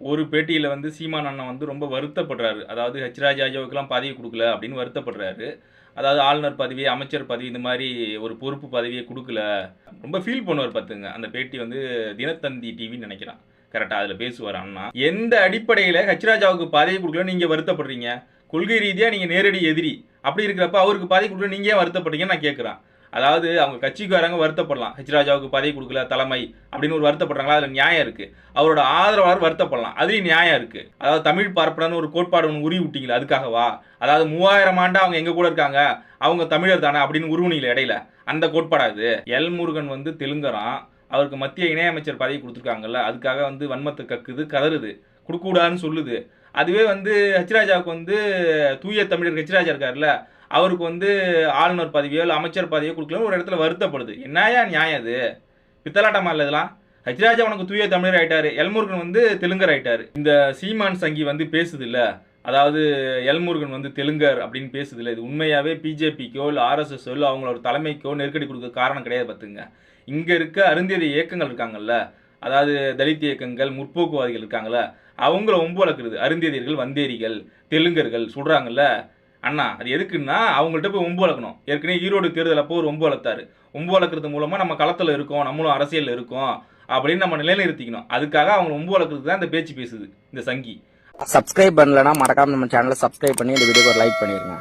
ஒரு பேட்டியில் வந்து சீமான் அண்ணன் வந்து ரொம்ப வருத்தப்படுறாரு. அதாவது ஹெச் ராஜாவுக்கெல்லாம் பதவி கொடுக்கல அப்படின்னு வருத்தப்படுறாரு. அதாவது ஆளுநர் பதவி அமைச்சர் பதவி இந்த மாதிரி ஒரு பொறுப்பு பதவியை கொடுக்கல. ரொம்ப ஃபீல் பண்ணுவார் பார்த்துங்க. அந்த பேட்டி வந்து தினத்தந்தி டிவின்னு நினைக்கிறான். கரெக்டாக அதில் பேசுவார் அண்ணா. எந்த அடிப்படையில் ஹச்ராஜாவுக்கு பதவி கொடுக்கல நீங்கள் வருத்தப்படுறீங்க? கொள்கை ரீதியாக நீங்கள் நேரடி எதிரி. அப்படி இருக்கிறப்ப அவருக்கு பதவி கொடுக்கல நீங்கள் ஏன் வருத்தப்படுறீங்கன்னு நான் கேட்குறேன். அதாவது அவங்க கட்சிக்காரங்க வருத்தப்படலாம். ஹெச் ராஜாவுக்கு பதவி கொடுக்கல தலைமை அப்படின்னு ஒரு வருத்தப்படுறாங்களா? அதில் நியாயம் இருக்குது அவரோட ஆதரவாளர் வருத்தப்படலாம். அதுலேயும் நியாயம் இருக்குது அதாவது தமிழ் பார்ப்பனன்னு ஒரு கோட்பாடு ஒன்று உருவி விட்டீங்களா அதுக்காகவா அதாவது மூவாயிரம் ஆண்டா அவங்க எங்கள் கூட இருக்காங்க? அவங்க தமிழர் தானே அப்படின்னு உருவுனீங்களே இடையில. அந்த கோட்பாடாது எல் முருகன் வந்து தெலுங்கரான் அவருக்கு மத்திய இணையமைச்சர் பதவி கொடுத்துருக்காங்கல்ல அதுக்காக வந்து வன்மத்தை கக்குது கதறுது. கொடுக்கூடாதுன்னு சொல்லுது. அதுவே வந்து ஹச்ராஜாவுக்கு வந்து தூய தமிழர் ஹச்ராஜா இருக்கார்ல அவருக்கு வந்து ஆளுநர் பதவியோ இல்லை அமைச்சர் பதவியோ கொடுக்கலன்னு ஒரு இடத்துல வருத்தப்படுது. என்னையா நியாயம் அது? பித்தலாட்டமா இல்லை இதெல்லாம்? ஹச்ராஜா உனக்கு தூய தமிழர் ஆயிட்டாரு. எல்முருகன் வந்து தெலுங்கர் ஆயிட்டாரு. இந்த சீமான் சங்கி வந்து பேசுது இல்லை? அதாவது எல்முருகன் வந்து தெலுங்கர் அப்படின்னு பேசுது இல்லை? இது உண்மையாகவே பிஜேபிக்கோ இல்லை ஆர்எஸ்எஸ்ஓ இல்லை அவங்களோட தலைமைக்கோ நெருக்கடி கொடுக்க காரணம் கிடையாது பார்த்துங்க இங்கே இருக்க அருந்தியது இயக்கங்கள் இருக்காங்கல்ல? அதாவது தலித் இயக்கங்கள் முற்போக்குவாதிகள் இருக்காங்கல்ல? அவங்கள ஒம்பு வளர்க்குறது அருந்தியதியர்கள் வந்தேரிகள் தெலுங்கர்கள் சொல்கிறாங்கல்ல அண்ணா அது எதுக்குன்னா அவங்கள்ட்ட போய் ஒம்பு வளர்க்கணும். ஏற்கனவே ஈரோடு தேர்தல் அப்போ ஒரு ஒம்பு வளர்த்தாரு. ஒம்பு வளர்க்குறது மூலமாக நம்ம களத்தில் இருக்கோம் நம்மளும் அரசியலில் இருக்கோம் அப்படின்னு நம்ம நிலைநிறுத்திக்கணும். அதுக்காக அவங்க ஒம்பு வளர்க்குறதுக்கு தான் இந்த பேச்சு பேசுது இந்த சங்கி. சப்ஸ்கிரைப் பண்ணலன்னா மறக்காம நம்ம சேனலை சப்ஸ்கிரைப் பண்ணி இந்த வீடியோக்கு ஒரு லைக் பண்ணிடுங்க